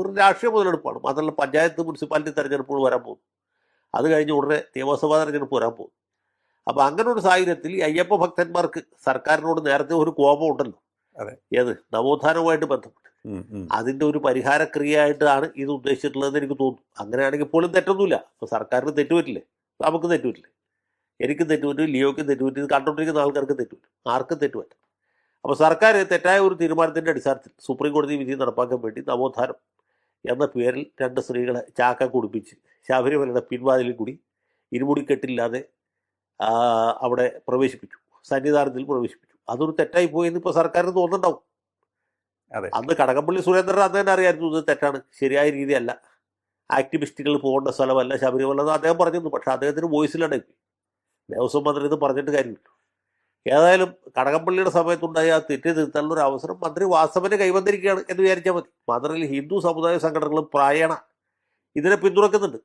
ഒരു രാഷ്ട്രീയ മുതലെടുപ്പാണ്. മാത്രമല്ല പഞ്ചായത്ത് മുനിസിപ്പാലിറ്റി തെരഞ്ഞെടുപ്പുകൾ വരാൻ പോകുന്നു. അത് കഴിഞ്ഞ് ഉടനെ നിയമസഭാ തെരഞ്ഞെടുപ്പ് വരാൻ പോകും അപ്പോൾ അങ്ങനെ ഒരു സാഹചര്യത്തിൽ ഈ അയ്യപ്പ ഭക്തന്മാർക്ക് സർക്കാരിനോട് നേരത്തെ ഒരു കോപം ഉണ്ടല്ലോ. അതെ. ഏത്? നവോത്ഥാനവുമായിട്ട് ബന്ധപ്പെട്ട്. അതിന്റെ ഒരു പരിഹാര ക്രിയയായിട്ടാണ് ഇത് ഉദ്ദേശിച്ചിട്ടുള്ളതെന്ന് എനിക്ക് തോന്നുന്നു. അങ്ങനെയാണെങ്കിൽ പോലും തെറ്റൊന്നുമില്ല. ഇപ്പോൾ സർക്കാരിന് തെറ്റുപറ്റില്ലേ? നമുക്ക് തെറ്റുപറ്റില്ലേ? എനിക്ക് തെറ്റുപറ്റും ലിയോയ്ക്ക് തെറ്റുപറ്റും ഇത് കണ്ടുകൊണ്ടിരിക്കുന്ന ആൾക്കാർക്ക് തെറ്റുപറ്റും. ആർക്കും തെറ്റുപറ്റും അപ്പോൾ സർക്കാർ തെറ്റായ ഒരു തീരുമാനത്തിന്റെ അടിസ്ഥാനത്തിൽ സുപ്രീം കോടതി വിധി നടപ്പാക്കാൻ വേണ്ടി നവോത്ഥാനം എന്ന പേരിൽ രണ്ട് സ്ത്രീകളെ ചാക്ക കുടിപ്പിച്ച് ശബരിമലയുടെ പിൻവാതിലിൽ കൂടി ഇരുമുടിക്കെട്ടില്ലാതെ അവിടെ പ്രവേശിപ്പിച്ചു. സന്നിധാനത്തിൽ പ്രവേശിപ്പിച്ചു. അതൊരു തെറ്റായി പോയെന്ന് ഇപ്പോൾ സർക്കാരിന് തോന്നുന്നുണ്ടാവും. അതെ. അന്ന് കടകംപള്ളി സുരേന്ദ്രൻ അന്ന് തന്നെ അറിയായിരുന്നു ഇത് തെറ്റാണ്. ശരിയായ രീതിയല്ല. ആക്ടിവിസ്റ്റുകൾ പോകേണ്ട സ്ഥലമല്ല ശബരിമല എന്ന് അദ്ദേഹം പറഞ്ഞിരുന്നു. പക്ഷെ അദ്ദേഹത്തിന് വോയിസിലാണ് ദേവസ്വം മന്ത്രി ഇത് പറഞ്ഞിട്ട് കാര്യമില്ല. ഏതായാലും കടകംപള്ളിയുടെ സമയത്തുണ്ടായ ആ തെറ്റ് തിരുത്താനുള്ള ഒരു അവസരം മന്ത്രി വാസവന് കൈവന്നിരിക്കുകയാണ് എന്ന് വിചാരിച്ചാൽ മതി. മാത്രമല്ല ഹിന്ദു സമുദായ സംഘടനകളും പ്രായണ ഇതിനെ പിന്തുണക്കുന്നുണ്ട്.